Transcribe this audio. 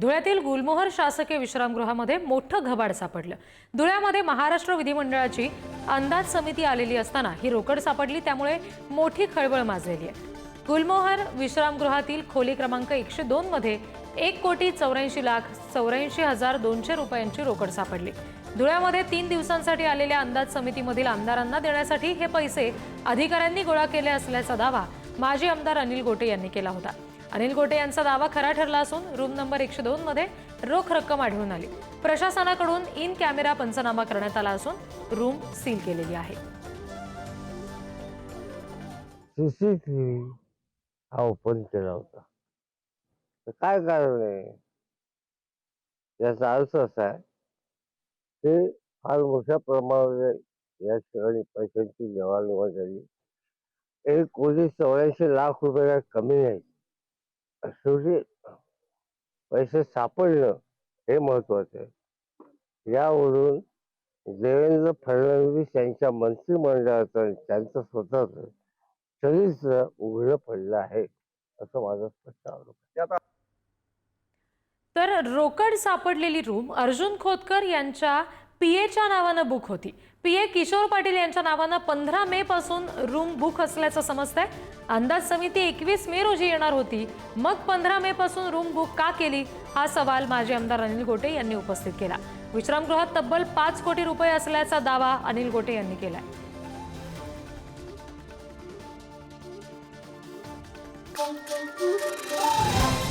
धुळ्यातील गुलमोहर शासकीय विश्रामगृहामध्ये मोठं घबाड सापडलं. धुळ्यामध्ये महाराष्ट्र विधिमंडळाची अंदाज समिती आलेली असताना ही रोकड सापडली त्यामुळे मोठी खळबळ माजलेली आहे. गुलमोहर विश्रामगृहातील खोली क्रमांक एकशे दोन मध्ये एक कोटी चौऱ्याऐंशी लाख चौऱ्याऐंशी हजार दोनशे रुपयांची रोकड सापडली. धुळ्यामध्ये तीन दिवसांसाठी आलेल्या अंदाज समितीमधील आमदारांना देण्यासाठी हे पैसे अधिकाऱ्यांनी गोळा केले असल्याचा दावा माजी आमदार अनिल गोटे यांनी केला होता. अनिल गोटे यांचा दावा खरा ठरला असून रूम नंबर एकशे दोन मध्ये रोख रक्कम आढळून आली. प्रशासनाकडून इन कॅमेरा पंचनामा करण्यात आला असून रूम सील केलेली आहे. सीसीटीव्ही हा ओपन केला होता. तर काय कारण आहे? याचा अर्थ असा आहे ते फार मोठ्या प्रमाणावर या ठिकाणी पैशांची देवाणघेवाण झाली. एक कोटी चौऱ्याऐंशी लाख रुपयाला कमी नाही शेवटी पैसे सापडणं हे महत्वाचं आहे यावरून देवेंद्र फडणवीस यांच्या मंत्रिमंडळाचं त्यांचं स्वतःच चरित्र उघडं पडलं आहे असं माझं स्पष्ट आरोप तर रोकड सापडलेली रूम अर्जुन खोतकर यांच्या पीएच्या नावानं बुक होती. पीए किशोर पाटील यांच्या नावानं पंधरा मे पासून रूम बुक असल्याचं समजतंय. अंदाज समिती एकवीस मे रोजी येणार होती. मग पंधरा मे पासून रूम बुक का केली? हा सवाल माजी आमदार अनिल गोटे यांनी उपस्थित केला. विश्रामगृहात तब्बल पाच कोटी रुपये असल्याचा दावा अनिल गोटे यांनी केलाय. Thank you.